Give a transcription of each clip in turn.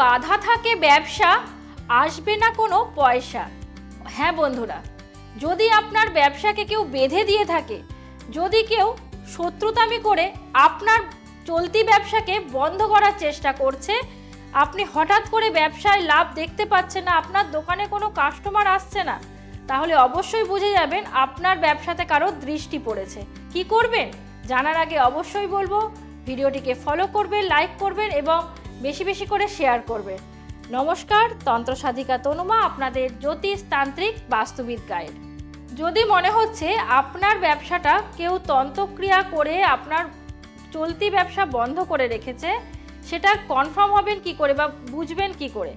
বাধা থাকে ব্যবসা, আসবে না কোনো পয়সা? হ্যাঁ বন্ধুরা, যদি আপনার ব্যবসাকে কেউ বেঁধে দিয়ে থাকে, যদি কেউ শত্রুতামি করে আপনার চলতি ব্যবসাকে বন্ধ করার চেষ্টা করছে, আপনি হঠাৎ করে ব্যবসায় লাভ দেখতে পাচ্ছেন না, আপনার দোকানে কোনো কাস্টমার আসছে না, তাহলে অবশ্যই বুঝে যাবেন আপনার ব্যবসাতে কারও দৃষ্টি পড়েছে। কি করবেন? জানার আগে অবশ্যই বলব, ভিডিওটিকে ফলো করবেন লাইক করবেন এবং বেশি বেশি করে শেয়ার করবেন নমস্কার, তন্ত্র সাধিকা তনুমা, আপনাদের জ্যোতিষ তান্ত্রিক বাস্তুবিদ গাইড যদি মনে হচ্ছে আপনার ব্যবসাটা কেউ তন্ত্রক্রিয়া করে আপনার চলতি ব্যবসা বন্ধ করে রেখেছে, সেটা কনফার্ম হবেন কি করে বা বুঝবেন কি করে?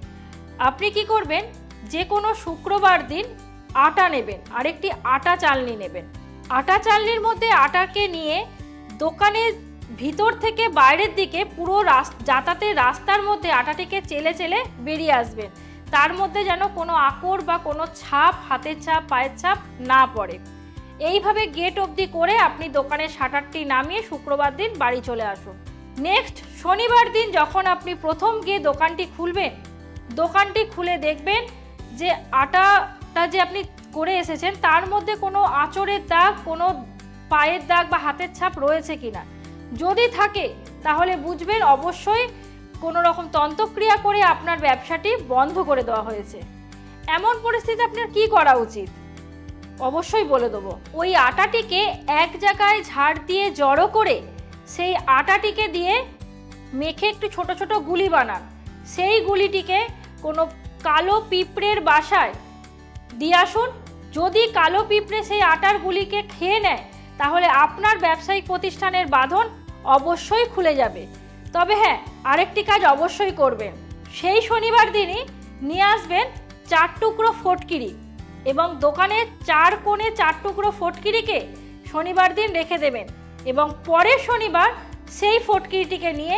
আপনি কি করবেন? যে কোনো শুক্রবার দিন আটা নেবেন, আরেকটি আটা চালনি নেবেন। আটা চালনির মধ্যে আটাকে নিয়ে দোকানের ভিতর থেকে বাইরের দিকে পুরো যাতায়াতের রাস্তার মধ্যে আটাটিকে চেলে চেলে বেরিয়ে আসবেন তার মধ্যে যেন কোনো আকর বা কোনো ছাপ, হাতের ছাপ, পায়ের ছাপ না পড়ে। এইভাবে গেট অবধি করে আপনি দোকানের শাটারটি নামিয়ে শুক্রবার দিন বাড়ি চলে আসুন। নেক্সট শনিবার দিন যখন আপনি প্রথম গিয়ে দোকানটি খুলবেন, দোকানটি খুলে দেখবেন যে আটাটা যে আপনি করে এসেছেন, তার মধ্যে কোনো আঁচড়ের দাগ, কোনো পায়ের দাগ বা হাতের ছাপ রয়েছে কিনা। যদি থাকে, তাহলে বুঝবেন অবশ্যই কোনো রকম তন্ত্রক্রিয়া করে আপনার ব্যবসাটি বন্ধ করে দেওয়া হয়েছে। এমন পরিস্থিতি আপনার কি করা উচিত? অবশ্যই বলে দেবো, ওই আটাটিকে এক জায়গায় ঝাড় দিয়ে জড়ো করে, সেই আটাটিকে দিয়ে মেখে একটু ছোট ছোট গুলি বানান। সেই গুলিটিকে কোনো কালো পিঁপড়ের বাসায় দিয়ে আসুন। যদি কালো পিঁপড়ে সেই আটার গুলিকে খেয়ে নেয় তাহলে আপনার ব্যবসায়িক প্রতিষ্ঠানের বাঁধন অবশ্যই খুলে যাবে। তবে হ্যাঁ আরেকটি কাজ অবশ্যই করবেন। সেই শনিবার দিনই নিয়ে আসবেন চার টুকরো ফটকিরি এবং দোকানের চার কোণে চার টুকরো ফটকিরিকে শনিবার দিন রেখে দেবেন এবং পরের শনিবার সেই ফটকিরিটিকে নিয়ে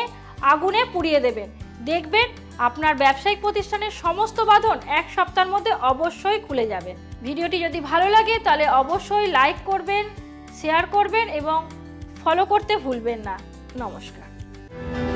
আগুনে পুড়িয়ে দেবেন। দেখবেন আপনার ব্যবসায়িক প্রতিষ্ঠানের সমস্ত বাঁধন এক সপ্তাহের মধ্যে অবশ্যই খুলে যাবে। ভিডিওটি যদি ভালো লাগে তাহলে অবশ্যই লাইক করবেন শেয়ার করবেন এবং ফলো করতে ভুলবেন না। নমস্কার।